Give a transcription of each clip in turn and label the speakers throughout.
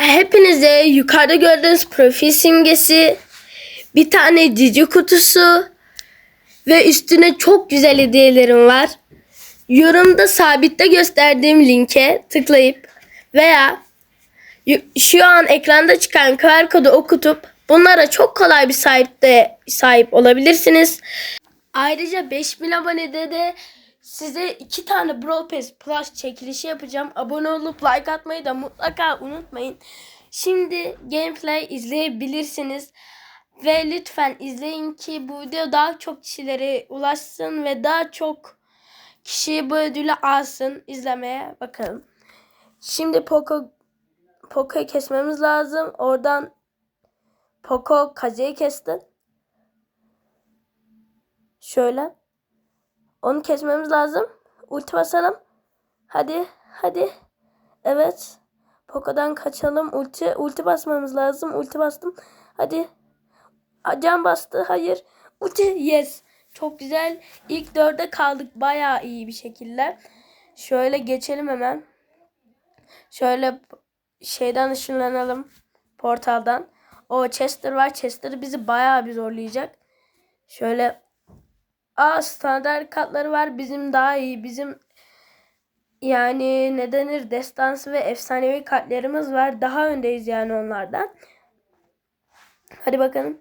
Speaker 1: Hepinize yukarıda gördüğünüz profil simgesi, bir tane cici kutusu ve üstüne çok güzel hediyelerim var. Yorumda sabitte gösterdiğim linke tıklayıp veya şu an ekranda çıkan QR kodu okutup bunlara çok kolay bir sahipte sahip olabilirsiniz. Ayrıca 5000 abonede de size iki tane Brawl Pass Plus çekilişi yapacağım. Abone olup like atmayı da mutlaka unutmayın. Şimdi gameplay izleyebilirsiniz. Ve lütfen izleyin ki bu video daha çok kişilere ulaşsın ve daha çok kişi bu ödülü alsın. İzlemeye bakalım. Şimdi Poco Poco'yu kesmemiz lazım. Oradan Poco Kaze'yi kesti. Şöyle. Onu kesmemiz lazım. Ulti basalım. Hadi. Hadi. Evet. Poco'dan kaçalım. Ulti. Ulti basmamız lazım. Ulti bastım. Hadi. Can bastı. Hayır. Ulti. Yes. Çok güzel. İlk dörde kaldık. Bayağı iyi bir şekilde. Şöyle geçelim hemen. Şöyle şeyden ışınlanalım. Portaldan. O Chester var. Chester bizi bayağı bir zorlayacak. Şöyle Aa standart katları var. Bizim daha iyi. Bizim yani ne denir destansı ve efsanevi kartlarımız var. Daha öndeyiz yani onlardan. Hadi bakalım.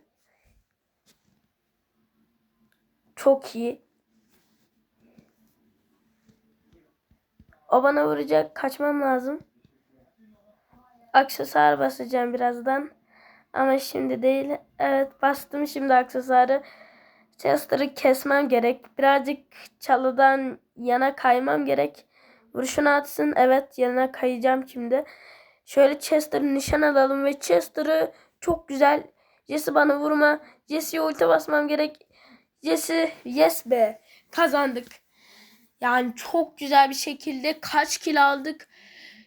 Speaker 1: Çok iyi. O bana vuracak. Kaçmam lazım. Aksesuar basacağım birazdan. Ama şimdi değil. Evet bastım şimdi aksesuarı. Chester'ı kesmem gerek. Birazcık çalıdan yana kaymam gerek. Vuruşunu atsın. Evet yana kayacağım şimdi. Şöyle Chester'ı nişan alalım ve Chester'ı çok güzel. Jesse bana vurma. Jesse'ye ulti basmam gerek. Jesse yes be. Kazandık. Yani çok güzel bir şekilde kaç kill aldık.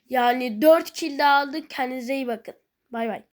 Speaker 1: Yani 4 kill de aldık. Kendinize iyi bakın. Bay bay.